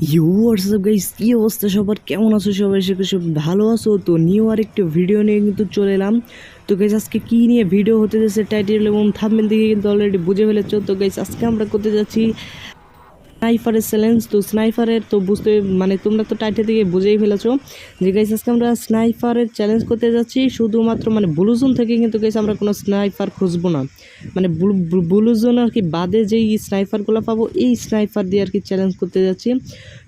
You WhatsApp guys কী অবস্থা সবার? কেমন আছো সবাই? সে সব ভালো আছো। তো নিউ আর একটি ভিডিও নিয়ে কিন্তু চলে এলাম। তো গাইস আজকে কী নিয়ে ভিডিও হতে যাচ্ছে? টাইটেল এবং থামমেল দিকে কিন্তু অলরেডি বুঝে ফেলেছো। তো গাইস আজকে আমরা করতে যাচ্ছি স্নাইফারের চ্যালেঞ্জ, তো স্নাইফারের তো বুঝতে মানে তোমরা তো টাইটে থেকে বুঝেই ফেলেছো যে গাইস আজকে আমরা স্নাইফারের চ্যালেঞ্জ করতে যাচ্ছি। শুধুমাত্র মানে ব্লুজোন থেকে কিন্তু গাইস আমরা কোনো স্নাইফার খুঁজবো না। মানে ব্লুজোন আর কি বাদে যেই স্নাইফারগুলো পাবো, এই স্নাইফার দিয়ে আর কি চ্যালেঞ্জ করতে যাচ্ছি।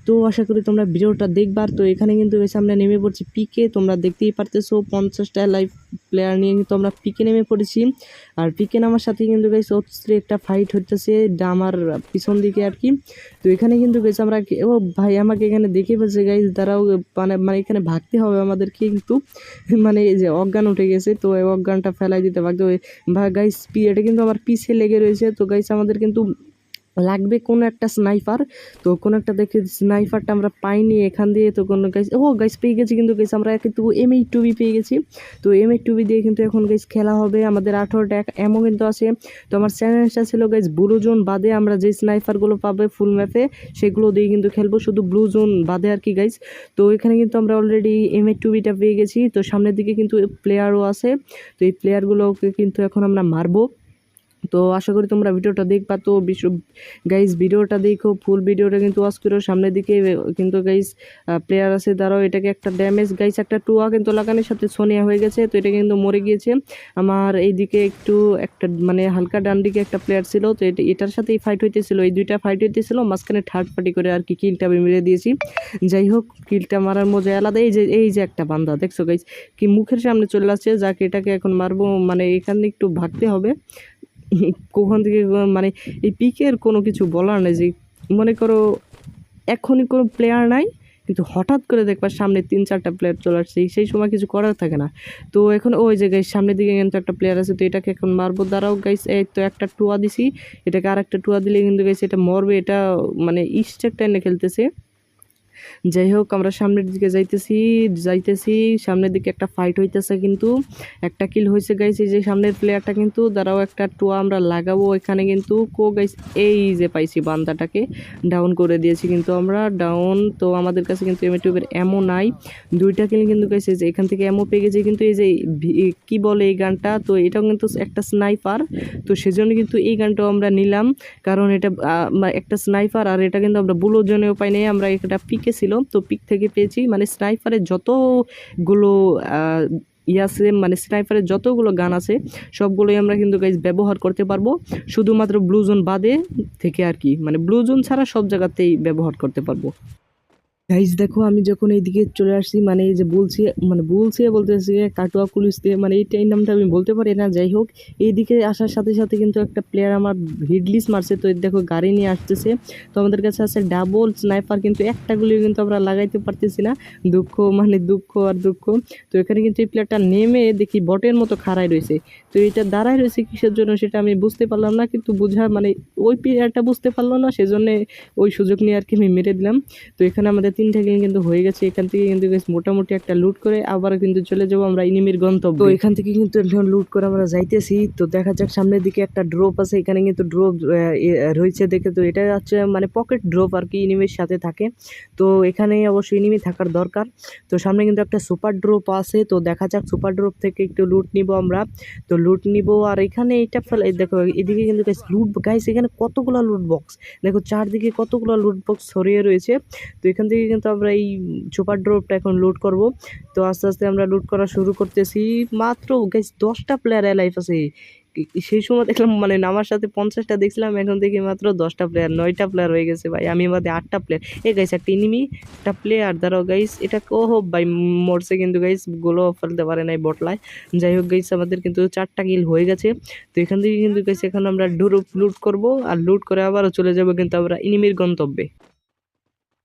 তো আশা করি তোমরা ভিডিওটা দেখবার। তো এখানে কিন্তু আমরা নেমে পড়ছি পিকে তোমরা দেখতেই পারতেছো, পঞ্চাশটা লাইভ প্লেয়ার নিয়ে কিন্তু আমরা পিকে নেমে পড়েছি। আর পিকে নামার সাথে কিন্তু গাইস অস্ত্রে একটা ফাইট হচ্ছে আমার পিছন দিকে আর কি। তো এখানে কিন্তু গেছে আমরা ও ভাই, আমাকে এখানে দেখে ফেলছে গাইজ তারাও মানে মানে এখানে ভাগতে হবে আমাদেরকে কিন্তু। মানে যে অজ্ঞান উঠে গেছে, তো এই অজ্ঞানটা ফেলাই দিতে হবে। গাইস এটা কিন্তু আমার পিছে লেগে রয়েছে, তো গাইস আমাদের কিন্তু লাগবে কোনো একটা স্নাইপার তো কোনো একটা দেখে স্নাইপারটা আমরা পাইনি এখান দিয়ে, তো কোনো গাইস ও গাইস পেয়ে গেছি কিন্তু গাইস আমরা কিন্তু এম এইট টুবি পেয়ে গেছি। তো এম এইট টুবি দিয়ে কিন্তু এখন গাইস খেলা হবে, আমাদের আঠারোটা এমও কিন্তু আছে। তো আমার চ্যালেঞ্জটা ছিল গাইস ব্লু জোন বাদে আমরা যে স্নাইপারগুলো পাবে ফুল ম্যাপে সেগুলো দিয়ে কিন্তু খেলব, শুধু ব্লু জোন বাদে আর কি গাইস তো এখানে কিন্তু আমরা অলরেডি এম এইট টুবিটা পেয়ে গেছি, তো সামনের দিকে কিন্তু প্লেয়ারও আছে। তো এই প্লেয়ারগুলোকে কিন্তু এখন আমরা মারবো। তো আশা করি তোমরা ভিডিওটা দেখবা। তো বিশ্ব গাইজ ভিডিওটা দেখো ফুল ভিডিওটা কিন্তু ওয়াচ করো। সামনের দিকে, কিন্তু গাইজ প্লেয়ার আছে তারাও এটাকে একটা ড্যামেজ গাইজ একটা টুয়া কিন্তু লাগানোর সাথে সোনিয়া হয়ে গেছে, তো এটা কিন্তু মরে গিয়েছে। আমার এইদিকে একটু, একটা মানে হালকা ডান দিকে একটা প্লেয়ার ছিল, তো এটা, এটার সাথেই ফাইট হইতেছিল। এই দুইটা ফাইট হইতেছিল, মাঝখানে থার্ড পার্টি করে আর কি কিলটা আমি মেরে দিয়েছি। যাই হোক কিলটা মারার মজা আলাদা। এই যে এই যে একটা বান্ধা দেখছ গাইজ কি মুখের সামনে চলে আসছে, যাকে, এটাকে এখন মারবো মানে এখানে একটু ভাগতে হবে। কখন থেকে মানে এই পিকের কোনো কিছু বলার নেই যে, মনে করো এখনই কোনো প্লেয়ার নাই, কিন্তু হঠাৎ করে দেখবা সামনে তিন, চারটা প্লেয়ার চলে আসছে সেই সময় কিছু করার থাকে না। তো এখন ওই যে গাইস সামনের দিকে কিন্তু একটা প্লেয়ার আছে, তো এটাকে এখন মারবো। দ্বারাও গাইস এই তো একটা টুয়া দিছি, এটাকে আর একটা টুয়া দিলে কিন্তু গাইস এটা মরবে, এটা মানে ইস্টেক টাইনে খেলতেছে। যাই হোক আমরা সামনের দিকে যাইতেছি যাইতেছি, সামনের দিকে একটা ফাইট হইতেছে কিন্তু, একটা কিল হয়েছে গাইস এই যে সামনের প্লেয়ারটা কিন্তু, দাঁড়াও একটা টোয়া আমরা লাগাবো, এখানে কিন্তু কো গাইস এই যে পাইছি বান্দাটাকে ডাউন করে দিয়েছি কিন্তু আমরা ডাউন তো আমাদের কাছে কিন্তু এম টিউবের এমো নাই, দুইটা কিল কিন্তু গাইস এই যে এখান থেকে এমও পেয়ে গেছি কিন্তু এই যে কি বলে এই গানটা, তো এটাও কিন্তু একটা স্নাইপার তো সেজন্য কিন্তু এই গানটাও আমরা নিলাম, কারণ এটা একটা স্নাইপার আর এটা কিন্তু আমরা বুলো জনেও পাই নাই, আমরা এটা পিকে ছিল তো পিক থেকে পেয়েছি। মানে স্নাইপারের যতগুলো আহ, ইয়ে মানে স্নাইপারের যতগুলো গান আছে সবগুলোই আমরা কিন্তু গাইজ ব্যবহার করতে পারব। শুধুমাত্র ব্লু জোন বাদে থেকে আর কি মানে ব্লু জোন ছাড়া সব জায়গাতেই ব্যবহার করতে পারব। গাইজ দেখো, আমি যখন এইদিকে চলে আসছি মানে এই যে বলছি মানে বলছি বলতেছি কাটুয়া পুলিশ দিয়ে মানে এই টাইম নামটা আমি বলতে পারি না, যাই হোক, এইদিকে আসার সাথে সাথে কিন্তু একটা প্লেয়ার আমার হিডলিস মারছে, তো দেখো, গাড়ি নিয়ে আসতেছে। তো আমাদের কাছে আছে ডাবল স্নাইপার কিন্তু একটা গুলি কিন্তু আমরা লাগাইতে পারতেছি না, দুঃখ মানে দুঃখ আর দুঃখ। তো এখানে কিন্তু এই প্লেয়ারটা নেমে দেখি বটের মতো খাড়াই রয়েছে। তো এটা দাঁড়ায় রয়েছে কিসের জন্য সেটা আমি বুঝতে পারলাম না, কিন্তু বোঝা মানে ওই প্লেয়ারটা বুঝতে পারল না, সেজন্য ওই সুযোগ নিয়ে আর কি আমি মেরে দিলাম। তো এখানে আমাদের তিনটা কিল কিন্তু হয়ে গেছে, এখান থেকে কিন্তু মোটামুটি একটা লুট করে আবার কিন্তু চলে যাব আমরা ইনিমির গন্তব্য। এখান থেকে কিন্তু লুট করে আমরা যাইতেছি। তো দেখা যাক সামনের দিকে একটা ড্রপ আছে, এখানে কিন্তু ড্রপ রয়েছে দেখে তো এটা হচ্ছে মানে পকেট ড্রপ আর কি ইনিমির সাথে থাকে। তো এখানে অবশ্যই ইনিমি থাকার দরকার। তো সামনে কিন্তু একটা সুপার ড্রপ আছে, তো দেখা যাক সুপার ড্রপ থেকে একটু লুট নিব আমরা। তো লুট নিব আর এখানে এটা ফেলে দেখো, এদিকে কিন্তু লুট গাইস এখানে কতগুলো লুট বক্স দেখো চারদিকে কতগুলো লুট বক্স ছড়িয়ে রয়েছে। তো এখান থেকে কিন্তু আমরা এই সুপার ড্রপটা এখন লুট করব। তো আস্তে আস্তে আমরা লুট করা শুরু করতেছি। মাত্র গাইস দশটা প্লেয়ার লাইফ আছে। সেই সময় দেখলাম মানে আমার সাথে পঞ্চাশটা দেখছিলাম, এখন দেখি মাত্র দশটা প্লেয়ার নয়টা প্লেয়ার হয়ে গেছে ভাই। আমি বাদে আটটা প্লেয়ার এ গাইস একটা ইনিমি একটা প্লেয়ার দাঁড়াও গাইস এটা ও হোক ভাই, মরছে কিন্তু গাইস গোলও ফেলতে পারে নাই বটলায় যাই হোক গাইস আমাদের কিন্তু চারটা কিল হয়ে গেছে। তো এখান থেকে কিন্তু গাইস এখন আমরা ডুরুপ লুট করব। আর লুট করে আবারও চলে যাব কিন্তু আমরা ইনিমির গন্তব্যে।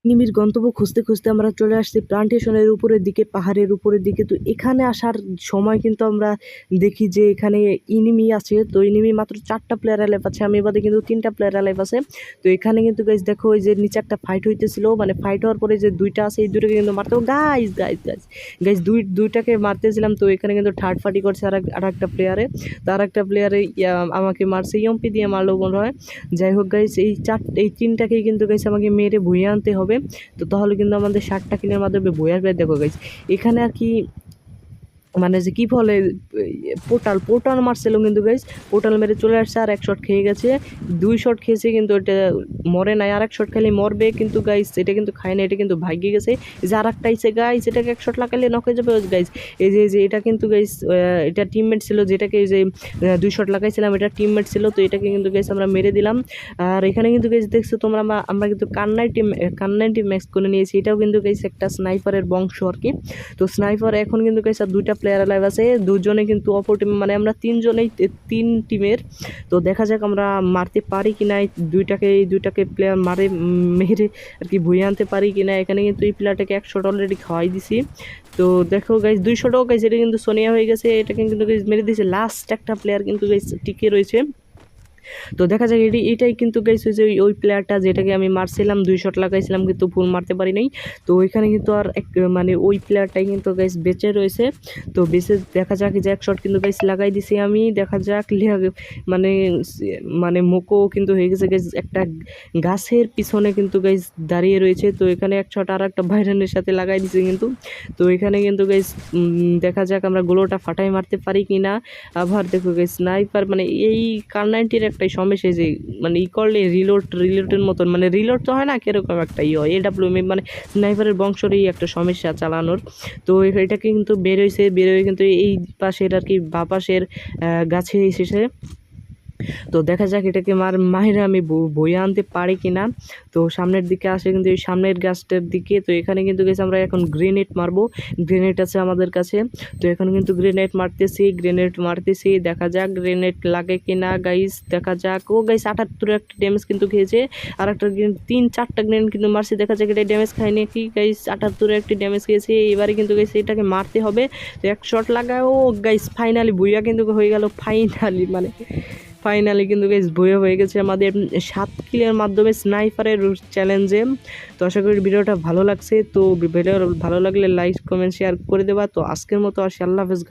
নিমির গন্তব্য খুঁজতে খুঁজতে আমরা চলে আসছি প্লান্টেশনের উপরের দিকে, পাহাড়ের উপরের দিকে। তো এখানে আসার সময় কিন্তু আমরা দেখি যে এখানে ইনিমি আছে। তো ইনিমি মাত্র চারটা প্লেয়ার অ্যালাইভ আছে, আমি বাদে কিন্তু তিনটা প্লেয়ার অ্যালাইভ আছে। তো এখানে কিন্তু গাইজ দেখো ওই যে নিচে একটা ফাইট হইতেছিল মানে ফাইট হওয়ার পরে যে দুইটা আছে, এই দুটোকে কিন্তু মারতে গাইজ গাইজ গাইজ গাইজ দুই, দুইটাকে মারতেছিলাম। তো এখানে কিন্তু থার্ড পার্টি করছে আর আর একটা প্লেয়ারে তো আর একটা প্লেয়ারে আমাকে মারছে, ইয়ম্পি দিয়ে মারলো মনে হয় যাই হোক গাইজ এই চার, এই তিনটাকেই কিন্তু গাইজ আমাকে মেরে ভুইয়ে আনতে হবে। তো তাহলে কিন্তু আমাদের ষাটটা কিনার মাধ্যমে বইয়ার প্রায় দেখো গেছে এখানে আর কি মানে যে কী ফলে পোর্টাল পোর্টাল মারছিল কিন্তু গাইজ পোর্টাল মেরে চলে আসছে আর এক শট খেয়ে গেছে। দুই শট খেয়েছে কিন্তু এটা মরে নাই আর এক শট খেলে মরবে কিন্তু গাইজ এটা কিন্তু খায় না এটা কিন্তু ভাগ্যে গেছে। যে আর একটা আইসে গাইজ এটাকে এক শট লাগালে নক যাবে গাইজ এই যে যে এটা কিন্তু গাইজ এটা টিমমেট ছিল যেটাকে যে দুই শট লাগাইছিলাম, এটা টিমমেট ছিল, তো এটাকে কিন্তু গাইজ আমরা মেরে দিলাম। আর এখানে কিন্তু গাইজ দেখছ তোমরা, আমরা কিন্তু কান্নাই টিম কান্নাই টিম ম্যাক্স করে নিয়েছি, এটাও কিন্তু গাইজ একটা স্নাইপারের বংশ আর কি। তো স্নাইপার এখন কিন্তু গাইজ আর দুইটা প্লেয়ার লাইভ আছে। দুজনে কিন্তু অপর টিম মানে আমরা তিনজনেই তিন টিমের তো দেখা যাক আমরা মারতে পারি কি না দুইটাকে, এই দুইটাকে প্লেয়ার মারে মেরে আর কি ভুয়ে আনতে পারি কি না এখানে কিন্তু এই প্লেয়ারটাকে একশোটা অলরেডি খাওয়াই দিছি। তো দেখো গাইজ দুইশোটাও শটও গাইজ এটা কিন্তু সোনিয়া হয়ে গেছে, এটাকে কিন্তু গাইজ মেরে দিয়েছে। লাস্ট একটা প্লেয়ার কিন্তু গাইজ টিকে রয়েছে। তো দেখা যায় এটি, এটাই কিন্তু গাইস হয়েছে ওই প্লেয়ারটা যেটাকে আমি মারছিলাম, দুই শট লাগাইছিলাম, কিন্তু ফুল মারতে পারি নাই। তো ওইখানে কিন্তু আর এক মানে ওই প্লেয়ারটাই কিন্তু গাইস বেঁচে রয়েছে। তো বেঁচে দেখা যাক যে এক শট কিন্তু গাইস লাগাই দিছি আমি। দেখা যাক মানে মানে মোকো কিন্তু হয়ে গেছে গাইস একটা গাছের পিছনে কিন্তু গাইস দাঁড়িয়ে রয়েছে। তো এখানে এক শট আর একটা ভাইরানের সাথে লাগাই দিছে কিন্তু। তো এখানে কিন্তু গাইস দেখা যাক আমরা গোলোটা ফাটাই মারতে পারি কি না আবার দেখো গাইস স্নাইপার মানে এই কার নাইনটির একটাই সমস্যা যে মানে ই করলে রিলোড রিলোডের মতন মানে রিলোট তো হয় না, কীরকম একটা ই হয়? এডাব্লিউ মানে স্নাইপারের বংশরই একটা সমস্যা চালানোর। তো এটাকে কিন্তু বেরোইছে বেরোয় কিন্তু এই পাশের আর কি বা পাশের গাছে এসেছে। তো দেখা যাক এটাকে মার মাহিরে আমি বইয়ে আনতে পারি কি না তো সামনের দিকে আসে কিন্তু এই সামনের গাছটার দিকে, তো এখানে কিন্তু গেছে আমরা এখন গ্রেনেড মারবো। গ্রেনেড আছে আমাদের কাছে। তো এখন কিন্তু গ্রেনেড মারতেছি গ্রেনেড মারতেছি, দেখা যাক গ্রেনেড লাগে কি না গাইস দেখা যাক। ও গাইস আটাত্তর একটা ড্যামেজ কিন্তু খেয়েছে। আর একটা তিন, চারটা গ্রেনেড কিন্তু মারছি, দেখা যাক এটা ড্যামেজ খায়নি কি গাইস আটাত্তর একটি ড্যামেজ খেয়েছে। এবারে কিন্তু গাইস এটাকে মারতে হবে। তো এক শট লাগায়, ও গাইস ফাইনালি বুইয়া কিন্তু হয়ে গেল ফাইনালি মানে ফাইনালি কিন্তু বেশ বইয়ে হয়ে গেছে আমাদের সাত কিলের মাধ্যমে স্নাইপারের চ্যালেঞ্জে। তো আশা করি ভিডিওটা ভালো লাগছে। তো ভিডিও ভালো লাগলে লাইক, কমেন্ট শেয়ার করে দেবা। তো আজকের মতো আসি। আল্লাহ হাফেজ।